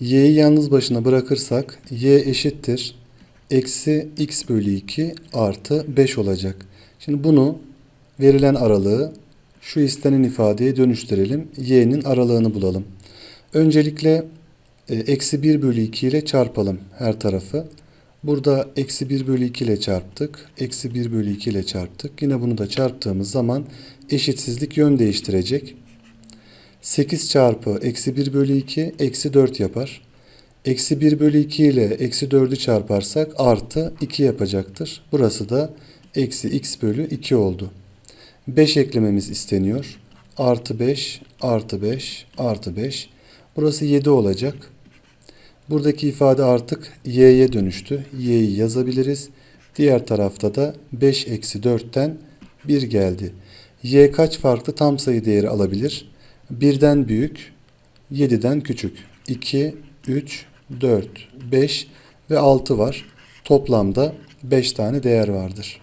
y'yi yalnız başına bırakırsak y eşittir. Eksi x bölü 2 artı 5 olacak. Şimdi bunu verilen aralığı şu istenen ifadeye dönüştürelim. y'nin aralığını bulalım. Öncelikle e, eksi 1 bölü 2 ile çarpalım her tarafı. Burada eksi 1 bölü 2 ile çarptık. Eksi 1 bölü 2 ile çarptık. Yine bunu da çarptığımız zaman eşitsizlik yön değiştirecek. 8 çarpı eksi 1 bölü 2 eksi 4 yapar. Eksi 1 bölü 2 ile eksi 4'ü çarparsak artı 2 yapacaktır. Burası da eksi x bölü 2 oldu. 5 eklememiz isteniyor. Artı 5, artı 5, artı 5. Burası 7 olacak. Buradaki ifade artık y'ye dönüştü. y'yi yazabiliriz. Diğer tarafta da 5 eksi 4'ten 1 geldi. y kaç farklı tam sayı değeri alabilir? 1'den büyük, 7'den küçük. 2, 3, 4, 5 ve 6 var. Toplamda 5 tane değer vardır.